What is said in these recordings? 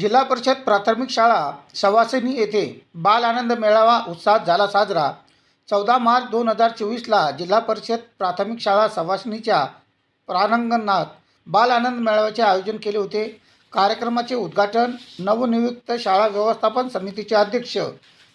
जिल्हा परिषद प्राथमिक शाळा सवासिनी येथे बाल आनंद मेळावा उत्साहात झाला साजरा. चौदा मार्च दोन हजार चोवीसला जिल्हा परिषद प्राथमिक शाळा सवासिनीच्या प्रारंगणात बाल आनंद मेळाव्याचे आयोजन केले होते. कार्यक्रमाचे उद्घाटन नवनियुक्त शाळा व्यवस्थापन समितीचे अध्यक्ष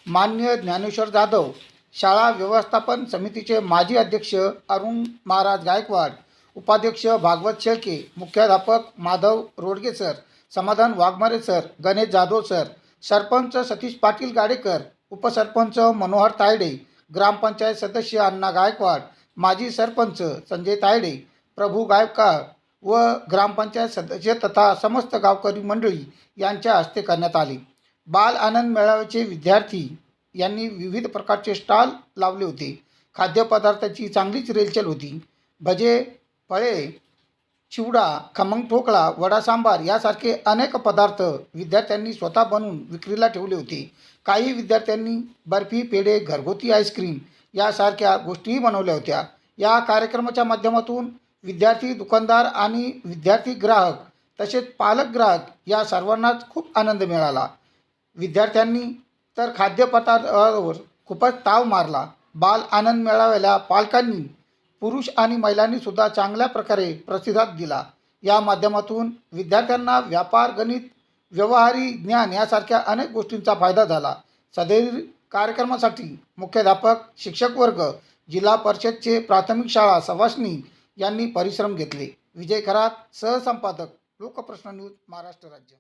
मान्य ज्ञानेश्वर जाधव शाळा व्यवस्थापन समितीचे माजी अध्यक्ष अरुण महाराज गायकवाड उपाध्यक्ष भागवत शेळके मुख्याध्यापक माधव रोडगेसर समाधान वाघमारे सर गणेश जाधव सर सरपंच सतीश पाटील गाडेकर उपसरपंच मनोहर तायडे ग्रामपंचायत सदस्य अण्णा गायकवाड माजी सरपंच संजय तायडे प्रभू गायकवाड व ग्रामपंचायत सदस्य तथा समस्त गावकरी मंडळी यांच्या हस्ते करण्यात आले. बाल आनंद मेळाव्याचे विद्यार्थी यांनी विविध प्रकारचे स्टॉल लावले होते. खाद्यपदार्थाची चांगलीच रेलचेल होती. भजे फळे चिवडा खमंग ठोकळा वडा सांबार यासारखे अनेक पदार्थ विद्यार्थ्यांनी स्वतः बनवून विक्रीला ठेवले होते. काही विद्यार्थ्यांनी बर्फी पेढे घरगुती आईस्क्रीम यासारख्या गोष्टीही बनवल्या होत्या. या कार्यक्रमाच्या माध्यमातून विद्यार्थी दुकानदार आणि विद्यार्थी ग्राहक तसेच पालक ग्राहक या सर्वांनाच खूप आनंद मिळाला. विद्यार्थ्यांनी तर खाद्यपदार्थावर खूपच ताव मारला. बाल आनंद मिळाव्याला पालकांनी पुरुष आणि महिलांनी सुद्धा चांगल्या प्रकारे प्रतिसाद दिला. या माध्यमातून विद्यार्थ्यांना व्यापार गणित व्यवहारी ज्ञान यासारख्या अनेक गोष्टींचा फायदा झाला. सदैव कार्यक्रमासाठी मुख्याध्यापक शिक्षक वर्ग जिल्हा परिषदचे प्राथमिक शाळा सवासनी यांनी परिश्रम घेतले. विजय खरात सहसंपादक लोकप्रश्न न्यूज महाराष्ट्र राज्य.